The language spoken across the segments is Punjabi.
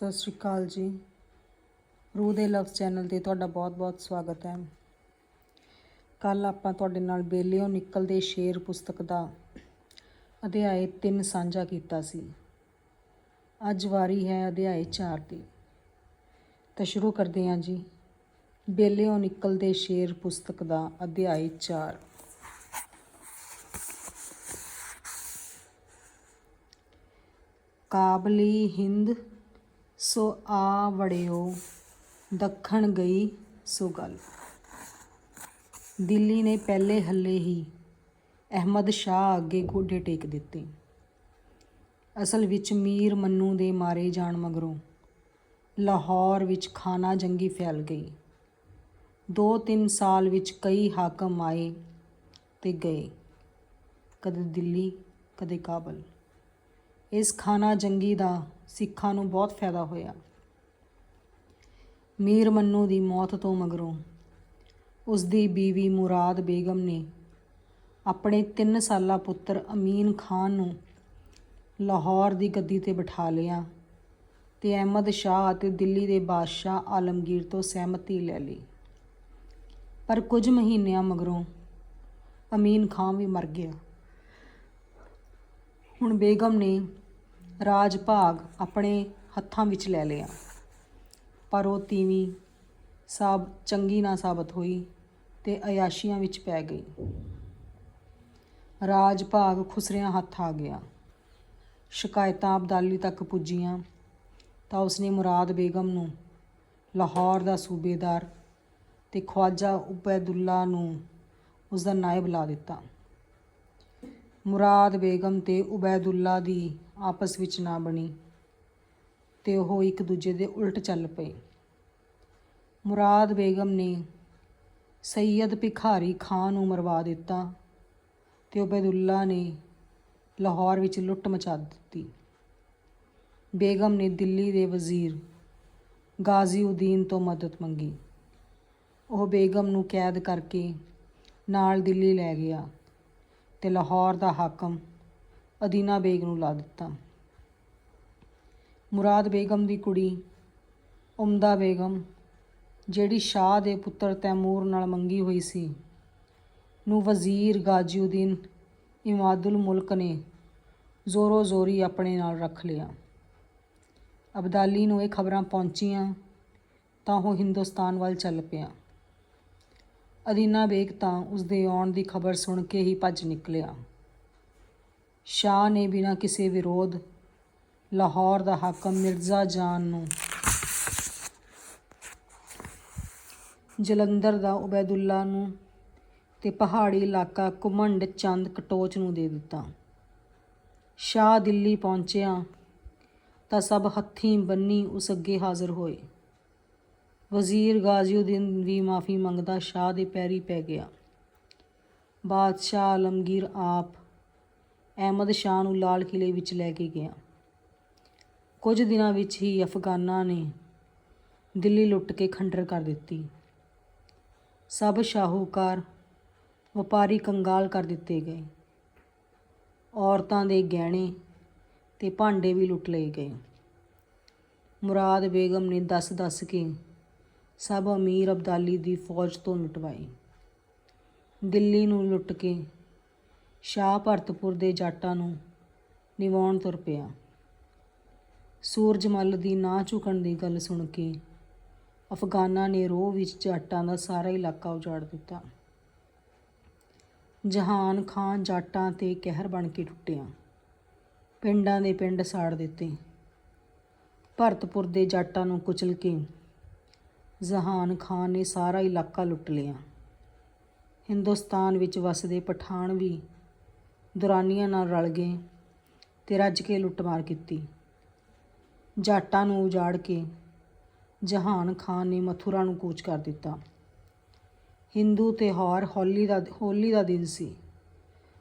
ਸਤਿ ਸ਼੍ਰੀ ਅਕਾਲ ਜੀ। ਰੂਹ ਦੇ ਲਫ਼ਜ਼ ਚੈਨਲ ਤੇ ਤੁਹਾਡਾ ਬਹੁਤ-ਬਹੁਤ ਸਵਾਗਤ ਹੈ। ਕੱਲ ਆਪਾਂ ਤੁਹਾਡੇ ਨਾਲ ਬੇਲਿਓ ਨਿਕਲਦੇ ਸ਼ੇਰ ਪੁਸਤਕ ਦਾ ਅਧਿਆਇ 3 ਸਾਂਝਾ ਕੀਤਾ ਸੀ। ਅੱਜ ਵਾਰੀ ਹੈ ਅਧਿਆਇ 4 ਦੀ। ਤਾਂ ਸ਼ੁਰੂ ਕਰਦੇ ਹਾਂ ਜੀ। ਬੇਲਿਓ ਨਿਕਲਦੇ ਸ਼ੇਰ ਪੁਸਤਕ ਦਾ ਅਧਿਆਇ 4 ਕਾਬਲੀ ਹਿੰਦ ਸੋ ਆ ਵੜਿਓ, ਦੱਖਣ ਗਈ ਸੋ ਗੱਲ। ਦਿੱਲੀ ਨੇ ਪਹਿਲੇ ਹੱਲੇ ਹੀ ਅਹਿਮਦ ਸ਼ਾਹ ਅੱਗੇ ਗੋਡੇ ਟੇਕ ਦਿੱਤੇ। ਅਸਲ ਵਿੱਚ ਮੀਰ ਮੰਨੂ ਦੇ ਮਾਰੇ ਜਾਣ ਮਗਰੋਂ ਲਾਹੌਰ ਵਿੱਚ ਖਾਨਾ ਜੰਗੀ ਫੈਲ ਗਈ। ਦੋ ਤਿੰਨ ਸਾਲ ਵਿੱਚ ਕਈ ਹਾਕਮ ਆਏ ਤੇ ਗਏ, ਕਦੇ ਦਿੱਲੀ, ਕਦੇ ਕਾਬਲ। ਇਸ ਖਾਨਾ ਜੰਗੀ ਦਾ ਸਿੱਖਾਂ ਨੂੰ ਬਹੁਤ ਫਾਇਦਾ ਹੋਇਆ। ਮੀਰ ਮੰਨੂ ਦੀ ਮੌਤ ਤੋਂ ਮਗਰੋਂ ਉਸ ਦੀ ਬੀਵੀ ਮੁਰਾਦ ਬੇਗਮ ਨੇ ਆਪਣੇ 3 ਸਾਲਾ ਪੁੱਤਰ ਅਮੀਨ ਖਾਨ ਨੂੰ ਲਾਹੌਰ ਦੀ ਗੱਦੀ ਤੇ ਬਿਠਾ ਲਿਆ ਤੇ ਅਹਿਮਦ ਸ਼ਾਹ ਅਤੇ ਦਿੱਲੀ ਦੇ ਬਾਦਸ਼ਾਹ ਆਲਮਗੀਰ ਤੋਂ ਸਹਿਮਤੀ ਲੈ ਲਈ। ਪਰ ਕੁਝ ਮਹੀਨਿਆਂ ਮਗਰੋਂ ਅਮੀਨ ਖਾਨ ਵੀ ਮਰ ਗਿਆ। ਹੁਣ ਬੇਗਮ ਨੇ ਰਾਜ ਭਾਗ ਆਪਣੇ ਹੱਥਾਂ ਵਿੱਚ ਲੈ ਲਿਆ। ਪਰ ਉਹ ਤੀਵੀਂ ਸਭ ਚੰਗੀ ਨਾ ਸਾਬਤ ਹੋਈ ਤੇ ਅਯਾਸ਼ੀਆਂ ਵਿੱਚ ਪੈ ਗਈ। ਰਾਜ ਭਾਗ ਖੁਸਰਿਆਂ ਹੱਥ ਆ ਗਿਆ। ਸ਼ਿਕਾਇਤਾਂ ਅਬਦਾਲੀ ਤੱਕ ਪੁੱਜੀਆਂ ਤਾਂ ਉਸਨੇ ਮੁਰਾਦ ਬੇਗਮ ਨੂੰ ਲਾਹੌਰ ਦਾ ਸੂਬੇਦਾਰ ਤੇ ਖਵਾਜਾ ਉਬੈਦੁੱਲਾ ਨੂੰ ਉਸ ਦਾ ਨਾਇਬ ਲਾ ਦਿੱਤਾ। ਮੁਰਾਦ ਬੇਗਮ ਤੇ ਉਬੈਦੁੱਲਾ ਦੀ ਆਪਸ ਵਿੱਚ ਨਾ ਬਣੀ ਤੇ ਉਹ ਇੱਕ ਦੂਜੇ ਦੇ ਉਲਟ ਚੱਲ ਪਏ। ਮੁਰਾਦ ਬੇਗਮ ਨੇ ਸੈਯਦ ਭਿਖਾਰੀ ਖਾਨ ਨੂੰ ਮਰਵਾ ਦਿੱਤਾ ਤੇ ਉਬੈਦੁੱਲਾ ਨੇ ਲਾਹੌਰ ਵਿੱਚ ਲੁੱਟ ਮਚਾ ਦਿੱਤੀ। ਬੇਗਮ ਨੇ ਦਿੱਲੀ ਦੇ ਵਜ਼ੀਰ ਗਾਜ਼ੀਉਦੀਨ ਤੋਂ ਮਦਦ ਮੰਗੀ। ਉਹ ਬੇਗਮ ਨੂੰ ਕੈਦ ਕਰਕੇ ਨਾਲ ਦਿੱਲੀ ਲੈ ਗਿਆ ਤੇ ਲਾਹੌਰ ਦਾ ਹਾਕਮ ਅਦੀਨਾ ਬੇਗ ਨੂੰ ਲਾ ਦਿੱਤਾ। ਮੁਰਾਦ ਬੇਗਮ ਦੀ ਕੁੜੀ, ਉਮਦਾ ਬੇਗਮ, ਜਿਹੜੀ ਸ਼ਾਹ ਦੇ ਪੁੱਤਰ ਤੈਮੂਰ ਨਾਲ ਮੰਗੀ ਹੋਈ ਸੀ, ਨੂੰ ਵਜ਼ੀਰ ਗਾਜੀਉਦੀਨ ਇਮਾਦੁਲ ਮੁਲਕ ਨੇ ਜ਼ੋਰੋ ਜ਼ੋਰੀ ਆਪਣੇ ਨਾਲ ਰੱਖ ਲਿਆ। ਅਬਦਾਲੀ ਨੂੰ ਇਹ ਖਬਰਾਂ ਪਹੁੰਚੀਆਂ ਤਾਂ ਉਹ ਹਿੰਦੁਸਤਾਨ ਵੱਲ ਚੱਲ ਪਿਆ। ਅਦੀਨਾ ਬੇਗ ਤਾਂ ਉਸ ਦੇ ਆਉਣ ਦੀ ਖਬਰ ਸੁਣ ਕੇ ਹੀ ਭੱਜ ਨਿਕਲਿਆ। ਸ਼ਾਹ ਨੇ ਬਿਨਾਂ ਕਿਸੇ ਵਿਰੋਧ ਲਾਹੌਰ ਦਾ ਹਾਕਮ ਮਿਰਜ਼ਾ ਜਾਨ ਨੂੰ ਜਲੰਧਰ ਦਾ ਉਬੈਦੁੱਲਾ ਨੂੰ ਤੇ ਪਹਾੜੀ ਇਲਾਕਾ ਕੁਮੰਡ ਚੰਦ ਕਟੋਚ ਨੂੰ ਦੇ ਦਿੱਤਾ। ਸ਼ਾਹ ਦਿੱਲੀ ਪਹੁੰਚਿਆ ਤਾਂ ਸਭ ਹੱਥੀਂ ਬੰਨੀ ਉਸ ਅੱਗੇ ਹਾਜ਼ਰ ਹੋਏ। ਵਜ਼ੀਰ ਗਾਜ਼ੀਉਦੀਨ ਵੀ ਮਾਫੀ ਮੰਗਦਾ ਸ਼ਾਹ ਦੇ ਪੈਰੀ ਪੈ ਗਿਆ। ਬਾਦਸ਼ਾਹ ਆਲਮਗੀਰ ਆਪ ਅਹਿਮਦ ਸ਼ਾਹ ਨੂੰ ਲਾਲ ਕਿਲੇ ਵਿੱਚ ਲੈ ਕੇ ਗਿਆ। ਕੁਝ ਦਿਨਾਂ ਵਿੱਚ ਹੀ ਅਫਗਾਨਾਂ ਨੇ ਦਿੱਲੀ ਲੁੱਟ ਕੇ ਖੰਡਰ ਕਰ ਦਿੱਤੀ। ਸਭ ਸ਼ਾਹੂਕਾਰ ਵਪਾਰੀ ਕੰਗਾਲ ਕਰ ਦਿੱਤੇ ਗਏ। ਔਰਤਾਂ ਦੇ ਗਹਿਣੇ ਤੇ ਭਾਂਡੇ ਵੀ ਲੁੱਟ ਲਏ ਗਏ। ਮੁਰਾਦ ਬੇਗਮ ਨੇ ਦੱਸ-ਦੱਸ ਕੇ ਸਭ ਅਮੀਰ ਅਬਦਾਲੀ ਦੀ ਫੌਜ ਤੋਂ ਲੁਟਵਾਈ ਦਿੱਲੀ ਨੂੰ ਲੁੱਟ ਕੇ ਸ਼ਾਹ ਭਰਤਪੁਰ ਦੇ ਜਾਟਾਂ ਨੂੰ ਨਿਵਾਉਣ ਤੁਰ ਪਿਆ। ਸੂਰਜਮਲ ਦੀ ਨਾ ਝੁਕਣ ਦੀ ਗੱਲ ਸੁਣ ਕੇ ਅਫਗਾਨਾਂ ਨੇ ਰੋਹ ਵਿੱਚ ਜਾਟਾਂ ਦਾ ਸਾਰਾ ਇਲਾਕਾ ਉਜਾੜ ਦਿੱਤਾ। ਜਹਾਨ ਖਾਨ ਜਾਟਾਂ ਤੇ ਕਹਿਰ ਬਣ ਕੇ ਟੁੱਟਿਆ। ਪਿੰਡਾਂ ਦੇ ਪਿੰਡ ਸਾੜ ਦਿੱਤੇ। ਭਰਤਪੁਰ ਦੇ ਜਾਟਾਂ ਨੂੰ ਕੁਚਲ ਕੇ ਜਹਾਨ ਖਾਨ ਨੇ ਸਾਰਾ ਇਲਾਕਾ ਲੁੱਟ ਲਿਆ। ਹਿੰਦੁਸਤਾਨ ਵਿੱਚ ਵਸਦੇ ਪਠਾਨ ਵੀ ਦੁਰਾਨੀਆਂ ਨਾਲ ਰਲ ਗਏ ਤੇ ਰੱਜ ਕੇ ਲੁੱਟਮਾਰ ਕੀਤੀ। ਜਾਟਾਂ ਨੂੰ ਉਜਾੜ ਕੇ ਜਹਾਨ ਖਾਨ ਨੇ ਮਥੁਰਾ ਨੂੰ ਕੂਚ ਕਰ ਦਿੱਤਾ। ਹਿੰਦੂ ਤਿਉਹਾਰ ਹੋਲੀ ਦਾ ਹੋਲੀ ਦਾ ਦਿਨ ਸੀ।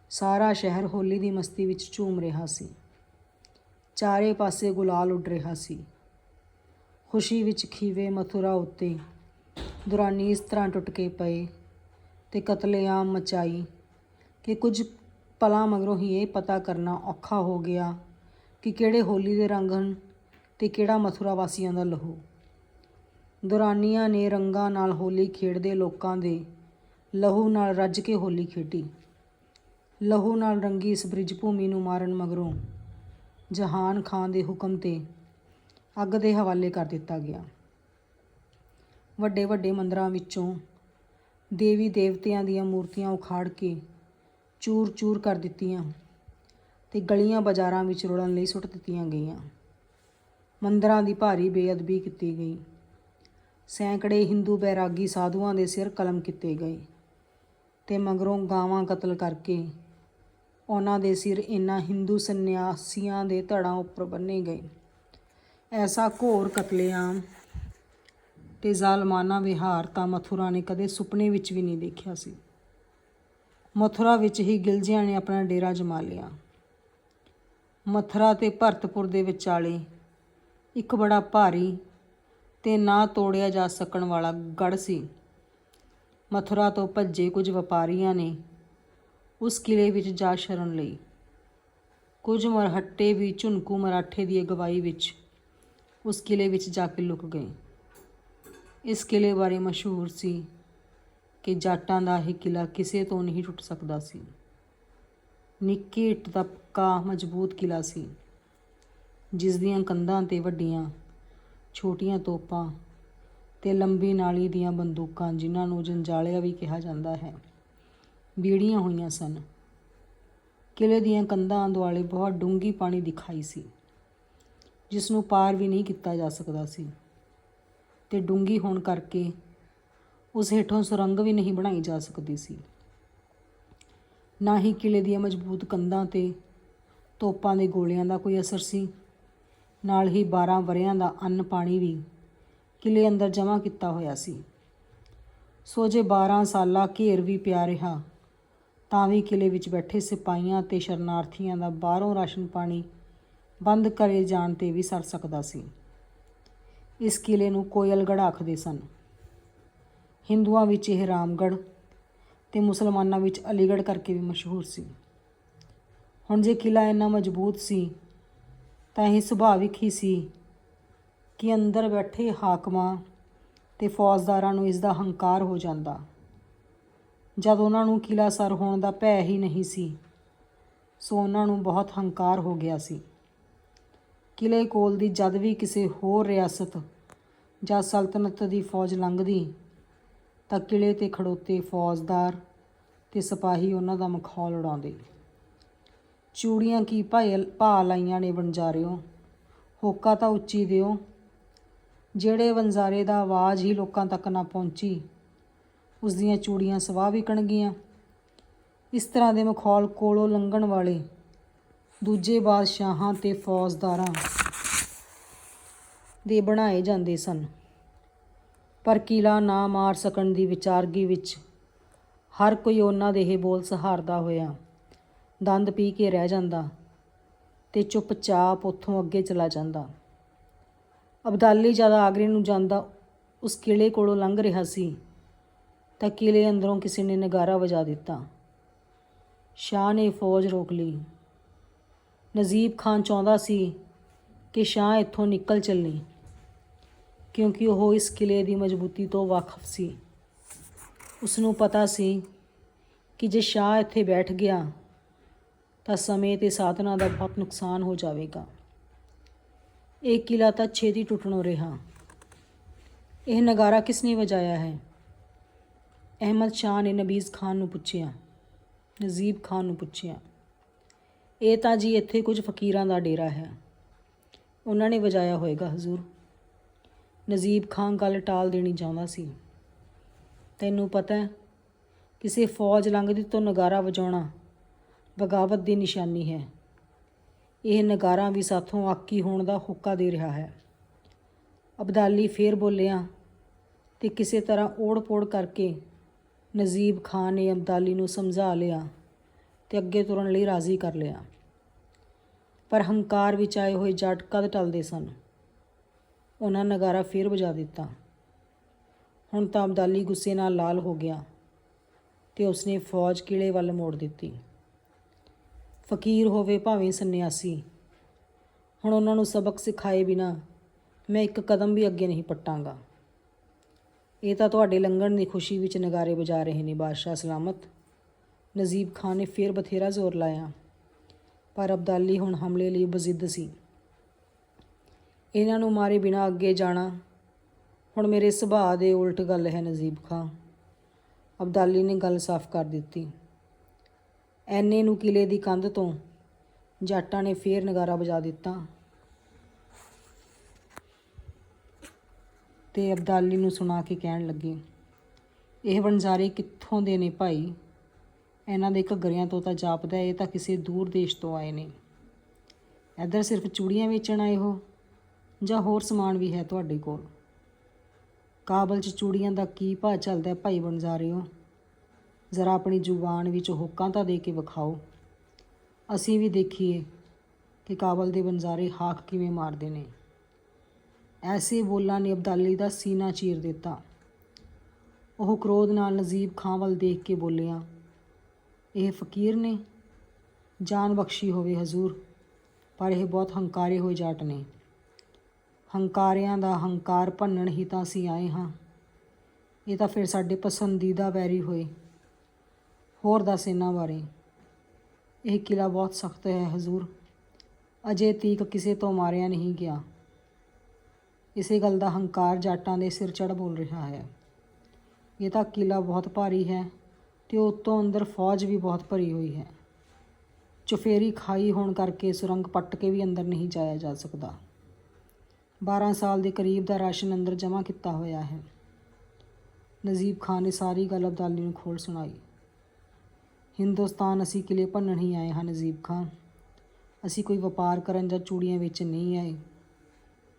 ਸਾਰਾ ਸ਼ਹਿਰ ਹੋਲੀ ਦੀ ਮਸਤੀ ਵਿੱਚ ਝੂਮ ਰਿਹਾ ਸੀ। ਚਾਰੇ ਪਾਸੇ ਗੁਲਾਲ ਉੱਡ ਰਿਹਾ ਸੀ। ਖੁਸ਼ੀ ਵਿੱਚ ਖੀਵੇ ਮਥੁਰਾ ਉੱਤੇ ਦੁਰਾਨੀ ਇਸ ਤਰ੍ਹਾਂ ਟੁੱਟ ਕੇ ਪਏ ਤੇ ਕਤਲੇਆਮ ਮਚਾਈ ਕਿ ਕੁਝ ਪਲਾਂ ਮਗਰੋਂ ਹੀ ਇਹ ਪਤਾ ਕਰਨਾ ਔਖਾ ਹੋ ਗਿਆ ਕਿ ਕਿਹੜੇ ਹੋਲੀ ਦੇ ਰੰਗ ਹਨ ਤੇ ਕਿਹੜਾ ਮਥੁਰਾ ਵਾਸੀਆਂ ਦਾ ਲਹੂ। ਦੁਰਾਨੀਆਂ ਨੇ ਰੰਗਾਂ ਨਾਲ ਹੋਲੀ ਖੇਡਦੇ ਲੋਕਾਂ ਦੇ ਲਹੂ ਨਾਲ ਰੱਜ ਕੇ ਹੋਲੀ ਖੇਡੀ। ਲਹੂ ਨਾਲ ਰੰਗੀ ਇਸ ਬ੍ਰਿਜ ਭੂਮੀ ਨੂੰ ਮਾਰਨ ਮਗਰੋਂ ਜਹਾਨ ਖਾਨ ਦੇ ਹੁਕਮ ਤੇ ਅੱਗ ਦੇ ਹਵਾਲੇ ਕਰ ਦਿੱਤਾ ਗਿਆ। ਵੱਡੇ ਵੱਡੇ ਮੰਦਰਾਂ ਵਿੱਚੋਂ ਦੇਵੀ ਦੇਵਤਿਆਂ ਦੀਆਂ ਮੂਰਤੀਆਂ ਉਖਾੜ ਕੇ ਚੂਰ-ਚੂਰ ਕਰ ਦਿੱਤੀਆਂ ਤੇ ਗਲੀਆਂ ਬਾਜ਼ਾਰਾਂ ਵਿੱਚ ਰੁਲਣ ਲਈ ਸੁੱਟ ਦਿੱਤੀਆਂ ਗਈਆਂ। ਮੰਦਰਾਂ ਦੀ ਭਾਰੀ ਬੇਅਦਬੀ ਕੀਤੀ ਗਈ। ਸੈਂਕੜੇ ਹਿੰਦੂ ਬੈਰਾਗੀ ਸਾਧੂਆਂ ਦੇ ਸਿਰ ਕਲਮ ਕੀਤੇ ਗਏ ਤੇ ਮਗਰੋਂ ਗਾਵਾਂ ਕਤਲ ਕਰਕੇ ਉਹਨਾਂ ਦੇ ਸਿਰ ਇਨ੍ਹਾਂ ਹਿੰਦੂ ਸੰਨਿਆਸੀਆਂ ਦੇ ਧੜਾਂ ਉੱਪਰ ਬੰਨੇ ਗਏ। ਐਸਾ ਘੋਰ ਕਤਲੇਆਮ ਤੇ ਜ਼ਾਲਮਾਨਾ ਵਿਹਾਰ ਤਾਂ ਮਥੁਰਾ ਨੇ ਕਦੇ ਸੁਪਨੇ ਵਿੱਚ ਵੀ ਨਹੀਂ ਦੇਖਿਆ ਸੀ। ਮਥੁਰਾ ਵਿੱਚ ਹੀ ਗਿਲਜੀਆਂ ਨੇ ਆਪਣਾ ਡੇਰਾ ਜਮਾ ਲਿਆ। ਮਥੁਰਾ ਤੇ ਭਰਤਪੁਰ ਦੇ ਵਿਚਾਲੇ ਇੱਕ ਬੜਾ ਭਾਰੀ ਤੇ ਨਾ ਤੋੜਿਆ ਜਾ ਸਕਣ ਵਾਲਾ ਗੜ ਸੀ। ਮਥੁਰਾ ਤੋਂ ਭੱਜੇ ਕੁਝ ਵਪਾਰੀਆਂ ਨੇ ਉਸ ਕਿਲੇ ਵਿੱਚ ਜਾ ਸ਼ਰਨ ਲਈ। ਕੁਝ ਮਰਹੱਟੇ ਵੀ ਝੁਨਕੂ ਮਰਾਠੇ ਦੀ ਅਗਵਾਈ ਵਿੱਚ ਉਸ ਕਿਲੇ ਵਿੱਚ ਜਾ ਕੇ ਲੁਕ ਗਏ। ਇਸ ਕਿਲੇ ਬਾਰੇ ਮਸ਼ਹੂਰ ਸੀ ਕਿ ਜਾਟਾਂ ਦਾ ਇਹ ਕਿਲਾ ਕਿਸੇ ਤੋਂ ਨਹੀਂ ਟੁੱਟ ਸਕਦਾ ਸੀ। ਨਿੱਕੀ ਇੱਟ ਦਾ ਪੱਕਾ ਮਜ਼ਬੂਤ ਕਿਲਾ ਸੀ, ਜਿਸ ਦੀਆਂ ਕੰਧਾਂ ਤੇ ਵੱਡੀਆਂ ਛੋਟੀਆਂ ਤੋਪਾਂ ਤੇ ਲੰਬੀ ਨਾਲੀ ਦੀਆਂ ਬੰਦੂਕਾਂ, ਜਿਨ੍ਹਾਂ ਨੂੰ ਜੰਜਾਲਿਆ ਵੀ ਕਿਹਾ ਜਾਂਦਾ ਹੈ, ਬੀੜੀਆਂ ਹੋਈਆਂ ਸਨ। ਕਿਲੇ ਦੀਆਂ ਕੰਧਾਂ ਦੁਆਲੇ ਬਹੁਤ ਡੂੰਗੀ ਪਾਣੀ ਦਿਖਾਈ ਸੀ, ਜਿਸ ਨੂੰ ਪਾਰ ਵੀ ਨਹੀਂ ਕੀਤਾ ਜਾ ਸਕਦਾ ਸੀ ਤੇ ਡੂੰਗੀ ਹੋਣ ਕਰਕੇ ਉਸ ਹੇਠੋਂ ਸੁਰੰਗ ਵੀ ਨਹੀਂ ਬਣਾਈ ਜਾ ਸਕਦੀ ਸੀ। ਨਾ ਹੀ ਕਿਲੇ ਦੀਆਂ ਮਜ਼ਬੂਤ ਕੰਧਾਂ ਤੇ ਤੋਪਾਂ ਦੇ ਗੋਲਿਆਂ ਦਾ ਕੋਈ ਅਸਰ ਸੀ, ਨਾਲ ਹੀ 12 ਵਰਿਆਂ ਦਾ ਅੰਨ ਪਾਣੀ ਵੀ ਕਿਲੇ ਅੰਦਰ ਜਮ੍ਹਾਂ ਕੀਤਾ ਹੋਇਆ ਸੀ। ਸੋ ਜੇ 12 ਸਾਲਾ ਘੇਰ ਵੀ ਪਿਆ ਰਿਹਾ, ਤਾਂ ਵੀ ਕਿਲੇ ਵਿੱਚ ਬੈਠੇ ਸਿਪਾਹੀਆਂ ਤੇ ਸ਼ਰਨਾਰਥੀਆਂ ਦਾ ਬਾਹਰੋਂ ਰਾਸ਼ਨ ਪਾਣੀ ਬੰਦ ਕਰੇ ਜਾਣ ਤੇ ਵੀ ਸਰ ਸਕਦਾ ਸੀ। ਇਸ ਕਿਲੇ ਨੂੰ ਕੋਇਲਗੜ੍ਹ ਆਖਦੇ ਸਨ। ਹਿੰਦੂਆਂ ਵਿੱਚ ਇਹ ਰਾਮਗੜ੍ਹ ਤੇ ਮੁਸਲਮਾਨਾਂ ਵਿੱਚ ਅਲੀਗੜ੍ਹ ਕਰਕੇ ਵੀ ਮਸ਼ਹੂਰ ਸੀ। ਹੁਣ ਜੇ ਕਿਲਾ ਇੰਨਾ ਮਜ਼ਬੂਤ ਸੀ, ਤਾਂ ਇਹ ਸੁਭਾਵਿਕ ਹੀ ਸੀ ਕਿ ਅੰਦਰ ਬੈਠੇ ਹਾਕਮਾਂ ਤੇ ਫੌਜਦਾਰਾਂ ਨੂੰ ਇਸ ਦਾ ਹੰਕਾਰ ਹੋ ਜਾਂਦਾ। ਜਦ ਉਹਨਾਂ ਨੂੰ ਕਿਲਾ ਸਰ ਹੋਣ ਦਾ ਭੈ ਹੀ ਨਹੀਂ ਸੀ, ਸੋ ਉਹਨਾਂ ਨੂੰ ਬਹੁਤ ਹੰਕਾਰ ਹੋ ਗਿਆ ਸੀ। ਕਿਲੇ ਕੋਲ ਦੀ ਜਦ ਵੀ ਕਿਸੇ ਹੋਰ ਰਿਆਸਤ ਜਾਂ ਸਲਤਨਤ ਦੀ ਫੌਜ ਲੰਘਦੀ ਤਾਂ ਕਿਲੇ ਤੇ ਖੜੋਤੇ ਫੌਜਦਾਰ ਤੇ ਸਿਪਾਹੀ ਉਹਨਾਂ ਦਾ ਮਖੌਲ ਉਡਾਉਂਦੇ। ਚੂੜੀਆਂ ਕੀ ਭਾਇ ਭਾ ਲਾਈਆਂ ਨੇ ਵਣਜਾਰਿਓ, ਹੋਕਾ ਤਾਂ ਉੱਚੀ ਦਿਓ। ਜਿਹੜੇ ਵਣਜਾਰੇ ਦਾ ਆਵਾਜ਼ ਹੀ ਲੋਕਾਂ ਤੱਕ ਨਾ ਪਹੁੰਚੀ ਉਸ ਦੀਆਂ ਚੂੜੀਆਂ ਸਵਾਹ ਵਿਕਣਗੀਆਂ। ਇਸ ਤਰ੍ਹਾਂ ਦੇ ਮਖੌਲ ਕੋਲੋਂ ਲੰਘਣ ਵਾਲੇ ਦੂਜੇ ਬਾਦਸ਼ਾਹਾਂ ਤੇ ਫੌਜਦਾਰਾਂ ਦੇ ਬਣਾਏ ਜਾਂਦੇ ਸਨ। ਪਰ ਕਿਲਾ ਨਾ ਮਾਰ ਸਕਣ ਦੀ ਵਿਚਾਰਗੀ ਵਿੱਚ ਹਰ ਕੋਈ ਉਹਨਾਂ ਦੇ ਇਹ ਬੋਲ ਸਹਾਰਦਾ ਹੋਇਆ। ਦੰਦ ਪੀ ਕੇ ਰਹਿ ਜਾਂਦਾ ਤੇ ਚੁੱਪਚਾਪ ਉੱਥੋਂ ਅੱਗੇ ਚਲਾ ਜਾਂਦਾ। ਅਬਦਾਲੀ ਜਦ ਆਗਰੇ ਨੂੰ ਜਾਂਦਾ, ਉਸ ਕਿਲੇ ਕੋਲੋਂ ਲੰਘ ਰਿਹਾ ਸੀ ਤਾਂ ਕਿਲੇ ਅੰਦਰੋਂ ਕਿਸੇ ਨੇ ਨਗਾਰਾ ਵਜਾ ਦਿੱਤਾ। ਸ਼ਾਹ ਨੇ ਫੌਜ ਰੋਕ ਲਈ। ਨਜ਼ੀਬ ਖਾਨ ਚਾਹੁੰਦਾ ਸੀ ਕਿ ਸ਼ਾਹ ਇੱਥੋਂ ਨਿਕਲ ਚੱਲੇ ਕਿਉਂਕਿ ਉਹ ਇਸ ਕਿਲੇ ਦੀ ਮਜ਼ਬੂਤੀ ਤੋਂ ਵਾਕਿਫ ਸੀ। ਉਸ ਨੂੰ ਪਤਾ ਸੀ ਕਿ ਜੇ ਸ਼ਾਹ ਇੱਥੇ ਬੈਠ ਗਿਆ, ਤਾਂ ਸਮੇਂ ਤੇ ਸਾਧਨਾਂ ਦਾ ਬਹੁਤ ਨੁਕਸਾਨ ਹੋ ਜਾਵੇਗਾ। ਇਹ ਕਿਲਾ ਤਾਂ ਛੇਤੀ ਟੁੱਟਣੋਂ ਰਿਹਾ। ਇਹ ਨਗਾਰਾ ਕਿਸ ਨੇ ਵਜਾਇਆ ਹੈ? ਅਹਿਮਦ ਸ਼ਾਹ ਨੇ ਨਬੀਜ਼ ਖਾਨ ਨੂੰ ਪੁੱਛਿਆ, ਨਜ਼ੀਬ ਖਾਨ ਨੂੰ ਪੁੱਛਿਆ। ਇਹ ਤਾਂ ਜੀ ਇੱਥੇ ਕੁਝ ਫਕੀਰਾਂ ਦਾ ਡੇਰਾ ਹੈ। ਉਹਨਾਂ ਨੇ ਵਜਾਇਆ ਹੋਵੇਗਾ ਹਜ਼ੂਰ। ਨਜ਼ੀਬ ਖਾਨ ਗੱਲ ਟਾਲ ਦੇਣੀ ਚਾਹੁੰਦਾ ਸੀ। ਤੈਨੂੰ ਪਤਾ ਹੈ, ਕਿਸੇ ਫੌਜ ਲੰਘਦੀ ਤੋਂ ਨਗਾਰਾ ਵਜਾਉਣਾ ਬਗਾਵਤ ਦੀ ਨਿਸ਼ਾਨੀ ਹੈ। ਇਹ ਨਗਾਰਾ ਵੀ ਸਾਥੋਂ ਆਕੀ ਹੋਣ ਦਾ ਹੁੱਕਾ ਦੇ ਰਿਹਾ ਹੈ। ਅਬਦਾਲੀ ਫੇਰ ਬੋਲਿਆ, ਤੇ ਕਿਸੇ ਤਰ੍ਹਾਂ ਓੜ-ਪੋੜ ਕਰਕੇ ਨਜ਼ੀਬ ਖਾਨ ਨੇ ਅਬਦਾਲੀ ਨੂੰ ਸਮਝਾ ਲਿਆ ਤੇ ਅੱਗੇ ਤੁਰਨ ਲਈ ਰਾਜ਼ੀ ਕਰ ਲਿਆ। ਪਰ ਹੰਕਾਰ ਵਿੱਚ ਆਏ ਹੋਏ ਜੱਟ ਕਦ ਟਲਦੇ ਸਨ? ਉਹਨਾਂ ਨਗਾਰਾ ਫੇਰ ਵਜਾ ਦਿੱਤਾ। ਹੁਣ ਤਾਂ ਅਬਦਾਲੀ ਗੁੱਸੇ ਨਾਲ ਲਾਲ ਹੋ ਗਿਆ ਤੇ ਉਸਨੇ ਫੌਜ ਕਿਲੇ ਵੱਲ ਮੋੜ ਦਿੱਤੀ। ਫਕੀਰ ਹੋਵੇ ਭਾਵੇਂ ਸੰਨਿਆਸੀ, ਹੁਣ ਉਹਨਾਂ ਨੂੰ ਸਬਕ ਸਿਖਾਏ ਬਿਨਾ ਮੈਂ ਇੱਕ ਕਦਮ ਵੀ ਅੱਗੇ ਨਹੀਂ ਪੱਟਾਂਗਾ। ਇਹ ਤਾਂ ਤੁਹਾਡੇ ਲੰਘਣ ਦੀ ਖੁਸ਼ੀ ਵਿੱਚ ਨਗਾਰੇ ਵਜਾ ਰਹੇ ਨੇ, ਬਾਦਸ਼ਾਹ ਸਲਾਮਤ। ਨਜ਼ੀਬ ਖਾਨ ਨੇ ਫੇਰ ਬਥੇਰਾ ਜ਼ੋਰ ਲਾਇਆ, ਪਰ ਅਬਦਾਲੀ ਹੁਣ ਹਮਲੇ ਲਈ ਬਜ਼ਿੱਦ ਸੀ। ਇਹਨਾਂ ਨੂੰ ਮਾਰੇ ਬਿਨਾ ਅੱਗੇ ਜਾਣਾ। ਹੁਣ ਮੇਰੇ ਸੁਭਾਅ ਦੇ ਉਲਟ ਗੱਲ ਹੈ ਨਜ਼ੀਬ ਖਾਂ। ਅਬਦਾਲੀ ਨੇ ਗੱਲ ਸਾਫ਼ ਕਰ ਦਿੱਤੀ। ਐਨੇ ਨੂੰ ਕਿਲੇ ਦੀ ਕੰਧ ਤੋਂ ਜਾਟਾਂ ਨੇ ਫੇਰ ਨਗਾਰਾ ਵਜਾ ਦਿੱਤਾ। ਤੇ ਅਬਦਾਲੀ ਨੂੰ ਸੁਣਾ ਕੇ ਕਹਿਣ ਲੱਗੇ, ਇਹ ਵਣਜ਼ਾਰੇ ਕਿੱਥੋਂ ਦੇ ਨੇ ਭਾਈ? ਇਹਨਾਂ ਦੇ ਘੱਗਰਿਆਂ ਤੋਂ ਤਾਂ ਜਾਪਦਾ ਇਹ ਤਾਂ ਕਿਸੇ ਦੂਰ ਦੇਸ਼ ਤੋਂ ਆਏ ਨੇ। ਇੱਧਰ ਸਿਰਫ ਚੂੜੀਆਂ ਵੇਚਣ ਆਏ ਹੋ। ਜਾਂ ਹੋਰ ਸਮਾਨ ਵੀ ਹੈ ਤੁਹਾਡੇ ਕੋਲ। ਕਾਬਲ 'ਚ ਚੂੜੀਆਂ ਦਾ ਕੀ ਭਾਅ ਚੱਲਦਾ ਹੈ ਭਾਈ ਵਣਜ਼ਾਰਿਓ? ਜ਼ਰਾ ਆਪਣੀ ਜ਼ੁਬਾਨ ਵਿੱਚ ਹੋਕਾਂ ਤਾਂ ਦੇ ਕੇ ਵਿਖਾਓ। ਅਸੀਂ ਵੀ ਦੇਖੀਏ ਕਿ ਕਾਬਲ ਦੇ ਵਣਜ਼ਾਰੇ ਹਾਕ ਕਿਵੇਂ ਮਾਰਦੇ ਨੇ। ਐਸੇ ਬੋਲਾਂ ਨੇ ਅਬਦਾਲੀ ਦਾ ਸੀਨਾ ਚੀਰ ਦਿੱਤਾ। ਉਹ ਕ੍ਰੋਧ ਨਾਲ ਨਜ਼ੀਬ ਖਾਂ ਵੱਲ ਦੇਖ ਕੇ ਬੋਲਿਆ, ਇਹ ਫਕੀਰ ਨੇ? ਜਾਨ ਬਖਸ਼ੀ ਹੋਵੇ ਹਜ਼ੂਰ, ਪਰ ਇਹ ਬਹੁਤ ਹੰਕਾਰੇ ਹੋਏ ਜਾਟ ਨੇ। ਹੰਕਾਰਿਆਂ ਦਾ ਹੰਕਾਰ ਭੰਨਣ ਹੀ ਤਾਂ ਅਸੀਂ ਆਏ ਹਾਂ। ਇਹ ਤਾਂ ਫਿਰ ਸਾਡੇ ਪਸੰਦੀਦਾ ਵੈਰੀ ਹੋਏ। ਹੋਰ ਦੱਸ ਇਹਨਾਂ ਬਾਰੇ? ਇਹ ਕਿਲਾ ਬਹੁਤ ਸਖਤ ਹੈ ਹਜ਼ੂਰ। ਅਜੇ ਤੀਕ ਕਿਸੇ ਤੋਂ ਮਾਰਿਆ ਨਹੀਂ ਗਿਆ। ਇਸੇ ਗੱਲ ਦਾ ਹੰਕਾਰ ਜਾਟਾਂ ਦੇ ਸਿਰ ਚੜ ਬੋਲ ਰਿਹਾ ਹੈ। ਇਹ ਤਾਂ ਕਿਲਾ ਬਹੁਤ ਭਾਰੀ ਹੈ ਤੇ ਉਤੋਂ ਅੰਦਰ ਫੌਜ ਵੀ ਬਹੁਤ ਭਰੀ ਹੋਈ ਹੈ। ਚੁਫੇਰੀ ਖਾਈ ਹੋਣ ਕਰਕੇ ਸੁਰੰਗ ਪੱਟ ਕੇ ਵੀ ਅੰਦਰ ਨਹੀਂ ਜਾਇਆ ਜਾ ਸਕਦਾ। 12 ਸਾਲ ਦੇ ਕਰੀਬ ਦਾ ਰਾਸ਼ਨ ਅੰਦਰ ਜਮ੍ਹਾਂ ਕੀਤਾ ਹੋਇਆ ਹੈ। ਨਜ਼ੀਬ ਖਾਨ ਨੇ ਸਾਰੀ ਗੱਲ ਅਬਦਾਲੀ ਨੂੰ ਖੋਲ ਸੁਣਾਈ। ਹਿੰਦੁਸਤਾਨ ਅਸੀਂ ਕਿਲੇ ਭੰਨਣ ਹੀ ਆਏ ਹਾਂ ਨਜ਼ੀਬ ਖਾਨ। ਅਸੀਂ ਕੋਈ ਵਪਾਰ ਕਰਨ ਜਾਂ ਚੂੜੀਆਂ ਵਿੱਚ ਨਹੀਂ ਆਏ।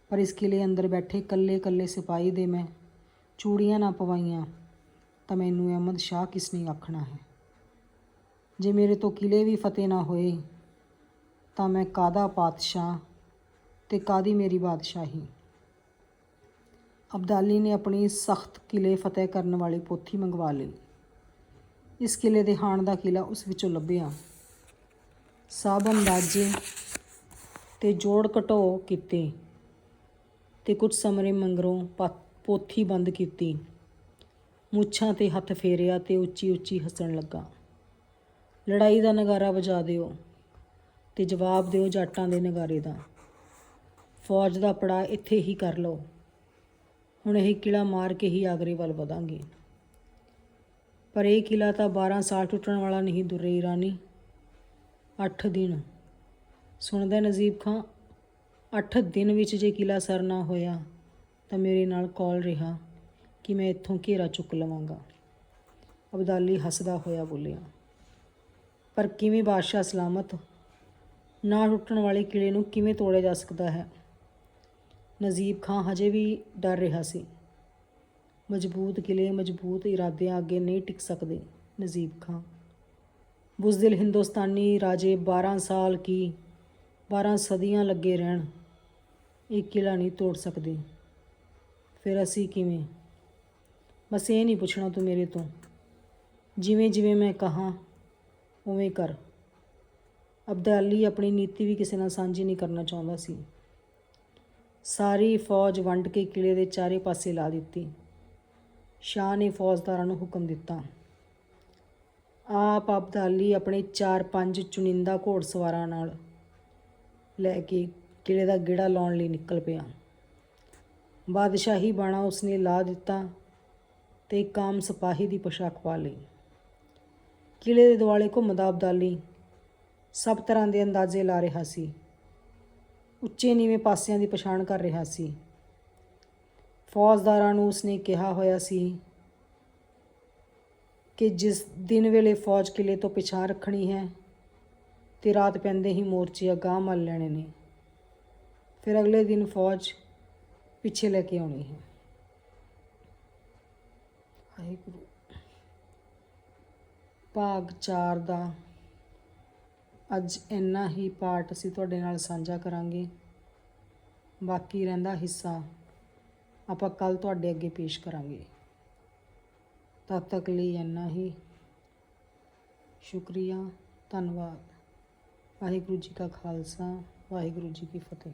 ਪਰ ਇਸ ਕਿਲੇ ਅੰਦਰ ਬੈਠੇ ਕੱਲੇ ਕੱਲੇ ਸਿਪਾਹੀ ਦੇ ਮੈਂ ਚੂੜੀਆਂ ਨਾ ਪਵਾਈਆਂ, ਤਾਂ ਮੈਨੂੰ ਅਹਿਮਦ ਸ਼ਾਹ ਕਿਸ ਨੇ ਆਖਣਾ ਹੈ? ਜੇ ਮੇਰੇ ਤੋਂ ਕਿਲੇ ਵੀ ਫਤਿਹ ਨਾ ਹੋਏ, ਤਾਂ ਮੈਂ ਕਾਦਾ ਪਾਤਸ਼ਾਹ ਤੇ ਕਾਦੀ ਮੇਰੀ ਬਾਦਸ਼ਾਹੀ? ਅਬਦਾਲੀ ਨੇ ਆਪਣੀ ਸਖਤ ਕਿਲੇ ਫਤਿਹ ਕਰਨ ਵਾਲੀ ਪੋਥੀ ਮੰਗਵਾ ਲਈ। ਇਸ ਕਿਲੇ ਦੇ ਹਾਣ ਦਾ ਕਿਲਾ ਉਸ ਵਿੱਚੋਂ ਲੱਭਿਆ। ਸਭ ਅੰਦਾਜ਼ੇ ਤੇ ਜੋੜ ਘਟੋ ਕੀਤੇ ਤੇ ਕੁਝ ਸਮਰੇ ਮੰਗਰੋਂ ਪਾ- ਪੋਥੀ ਬੰਦ ਕੀਤੀ। ਮੁੱਛਾਂ ਤੇ ਹੱਥ ਫੇਰਿਆ ਤੇ ਉੱਚੀ ਉੱਚੀ ਹੱਸਣ ਲੱਗਾ। ਲੜਾਈ ਦਾ ਨਗਾਰਾ ਵਜਾ ਦਿਓ ਤੇ ਜਵਾਬ ਦਿਓ ਜਾਟਾਂ ਦੇ ਨਗਾਰੇ ਦਾ। ਫੌਜ ਦਾ ਪੜਾ ਇੱਥੇ ਹੀ ਕਰ ਲਓ। ਹੁਣ ਇਹ ਕਿਲਾ ਮਾਰ ਕੇ ਹੀ ਆਗਰੇ ਵੱਲ ਵਧਾਂਗੇ। ਪਰ ਇਹ ਕਿਲਾ ਤਾਂ 12 ਸਾਲ ਟੁੱਟਣ ਵਾਲਾ ਨਹੀਂ ਦੁਰਈ ਰਾਣੀ 8 ਦਿਨ। ਸੁਣਦਾ ਨਜ਼ੀਬ ਖਾਂ 8 ਦਿਨ ਵਿੱਚ ਜੇ ਕਿਲਾ ਸਰ ਨਾ ਹੋਇਆ, ਤਾਂ ਮੇਰੇ ਨਾਲ ਕਾਲ ਰਿਹਾ ਕਿ ਮੈਂ ਇੱਥੋਂ ਘੇਰਾ ਚੁੱਕ ਲਵਾਂਗਾ। ਅਬਦਾਲੀ ਹੱਸਦਾ ਹੋਇਆ ਬੋਲਿਆ, ਪਰ ਕਿਵੇਂ ਬਾਦਸ਼ਾਹ ਸਲਾਮਤ? ਨਾ ਟੁੱਟਣ ਵਾਲੇ ਕਿਲੇ ਨੂੰ ਕਿਵੇਂ ਤੋੜਿਆ ਜਾ ਸਕਦਾ ਹੈ? ਨਜ਼ੀਬ ਖਾਂ ਹਜੇ ਵੀ ਡਰ ਰਿਹਾ ਸੀ। ਮਜ਼ਬੂਤ ਕਿਲੇ, ਮਜ਼ਬੂਤ ਇਰਾਦਿਆਂ ਅੱਗੇ ਨਹੀਂ ਟਿਕ ਸਕਦੇ ਨਜ਼ੀਬ ਖਾਂ। ਬੁਜ਼ਦਿਲ ਹਿੰਦੁਸਤਾਨੀ ਰਾਜੇ 12 ਸਾਲ ਕੀ 12 ਸਦੀਆਂ ਲੱਗੇ ਰਹਿਣ, ਇਹ ਕਿਲਾ ਨਹੀਂ ਤੋੜ ਸਕਦੇ। ਫਿਰ ਅਸੀਂ ਕਿਵੇਂ? ਬਸ ਇਹ ਨਹੀਂ ਪੁੱਛਣਾ ਤੂੰ ਮੇਰੇ ਤੋਂ। ਜਿਵੇਂ ਜਿਵੇਂ ਮੈਂ ਕਹਾਂ, ਉਵੇਂ ਕਰ। ਅਬਦਾਲੀ ਆਪਣੀ ਨੀਤੀ ਵੀ ਕਿਸੇ ਨਾਲ ਸਾਂਝੀ ਨਹੀਂ ਕਰਨਾ ਚਾਹੁੰਦਾ ਸੀ। ਸਾਰੀ ਫੌਜ ਵੰਡ ਕੇ ਕਿਲੇ ਦੇ ਚਾਰੇ ਪਾਸੇ ਲਾ ਦਿੱਤੀ। ਸ਼ਾਹ ਨੇ ਫੌਜਦਾਰਾਂ ਨੂੰ ਹੁਕਮ ਦਿੱਤਾ। ਆਪ ਅਬਦਾਲੀ ਆਪਣੇ 4-5 ਚੁਣਿੰਦਾ ਘੋੜਸਵਾਰਾਂ ਨਾਲ ਲੈ ਕੇ ਕਿਲੇ ਦਾ ਗੇੜਾ ਲਾਉਣ ਲਈ ਨਿਕਲ ਪਿਆ। ਬਾਦਸ਼ਾਹੀ ਬਾਣਾ ਉਸਨੇ ਲਾ ਦਿੱਤਾ ਤੇ ਕਾਮ ਸਿਪਾਹੀ ਦੀ ਪੋਸ਼ਾਕ ਪਾ ਲਈ। ਕਿਲੇ ਦੇ ਦੁਆਲੇ ਘੁੰਮਦਾ ਅਬਦਾਲੀ ਸਭ ਤਰ੍ਹਾਂ ਦੇ ਅੰਦਾਜ਼ੇ ਲਾ ਰਿਹਾ ਸੀ। ਉੱਚੇ ਨੀਵੇਂ ਪਾਸਿਆਂ ਦੀ ਪਛਾਣ ਕਰ ਰਿਹਾ ਸੀ। ਫੌਜਦਾਰਾਂ ਨੂੰ ਉਸਨੇ ਕਿਹਾ ਹੋਇਆ ਸੀ ਕਿ ਜਿਸ ਦਿਨ ਵੇਲੇ ਫੌਜ ਕਿਲੇ ਤੋਂ ਪਿਛਾਂ ਰੱਖਣੀ ਹੈ ਤੇ ਰਾਤ ਪੈਂਦੇ ਹੀ ਮੋਰਚੇ ਅਗਾਂਹ ਮੱਲ ਲੈਣੇ ਨੇ, ਫਿਰ ਅਗਲੇ ਦਿਨ ਫੌਜ ਪਿੱਛੇ ਲੈ ਕੇ ਆਉਣੀ ਹੈ। ਵਾਹਿਗੁਰੂ। ਭਾਗ 4 ਦਾ ਅੱਜ ਇੰਨਾ ਹੀ ਪਾਰਟ ਅਸੀਂ ਤੁਹਾਡੇ ਨਾਲ ਸਾਂਝਾ ਕਰਾਂਗੇ। ਬਾਕੀ ਰਹਿੰਦਾ ਹਿੱਸਾ ਆਪਾਂ ਕੱਲ ਤੁਹਾਡੇ ਅੱਗੇ ਪੇਸ਼ ਕਰਾਂਗੇ। ਤਦ ਤੱਕ ਲਈ ਇੰਨਾ ਹੀ। ਸ਼ੁਕਰੀਆ, ਧੰਨਵਾਦ। ਵਾਹਿਗੁਰੂ ਜੀ ਕਾ ਖਾਲਸਾ, ਵਾਹਿਗੁਰੂ ਜੀ ਕੀ ਫਤਿਹ।